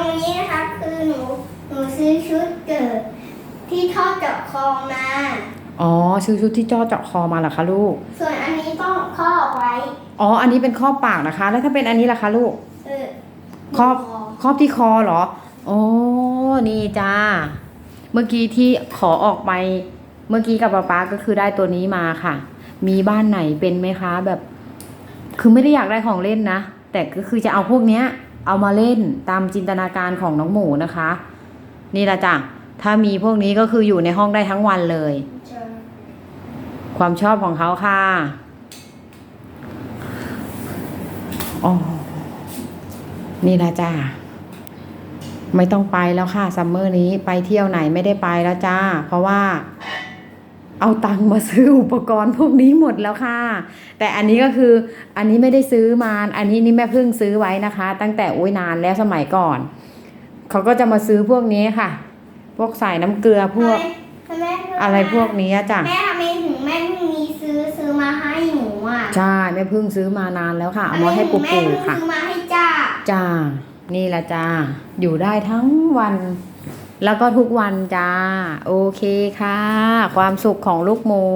รงนี้นะคะคือหนูหนูซื้อชุดเกิดที่ทอดเจาะคอมา อ๋อซื้อชุดที่จ่อเจาะคอมาเหรอคะลูก ส่วนอันนี้ต้องครอบไว้อ๋อ อันนี้เป็นครอบปากนะคะ แล้วถ้าเป็นอันนี้ล่ะคะลูก เออครอบ ครอบที่คอเหรอ โอ้ นี่จ้า เมื่อกี้ที่ขอออกไป เมื่อกี้กับป๊าป๊าก็คือได้ตัวนี้มาค่ะ มีบ้านไหนเป็นไหมคะแบบ คือไม่ได้อยากได้ของเล่นนะ แต่ก็คือจะเอาพวกเนี้ย เอามาเล่นตามจินตนาการของน้องหมูนะคะ นี่ละจ้ะถ้ามีพวกนี้ก็คืออยู่ในห้องได้ทั้งวันเลย ความชอบของเขาค่ะอ๋อนี่นะจ้าไม่ต้องไปแล้วค่ะซัมเมอร์นี้ไปเที่ยวไหนไม่ได้ไปแล้วจ้า เพราะว่า เอาตังค์มาซื้ออุปกรณ์พวกนี้หมดแล้วค่ะ แต่อันนี้ก็คืออันนี้ไม่ได้ซื้อมา อันนี้นี่แม่เพิ่งซื้อไว้นะคะ ตั้งแต่โอ้ยนานแล้วสมัยก่อน เขาก็จะมาซื้อพวกนี้ค่ะ พวกใส่น้ำเกลือพวกทำไมทำไมอะไรพวกนี้จ้ะแม่ทำไมถึงแม่เพิ่งมีซื้อซื้อมาให้หนูอะใช่แม่เพิ่งซื้อมานานแล้วค่ะเอามาให้ทำไมปูถึงแม่ปูเพิ่งค่ะซื้อมาให้จ้าจ้านี่ละจ้าอยู่ได้ทั้งวัน แล้วก็ทุกวันจ้า โอเคค่ะ ความสุขของลูกหมู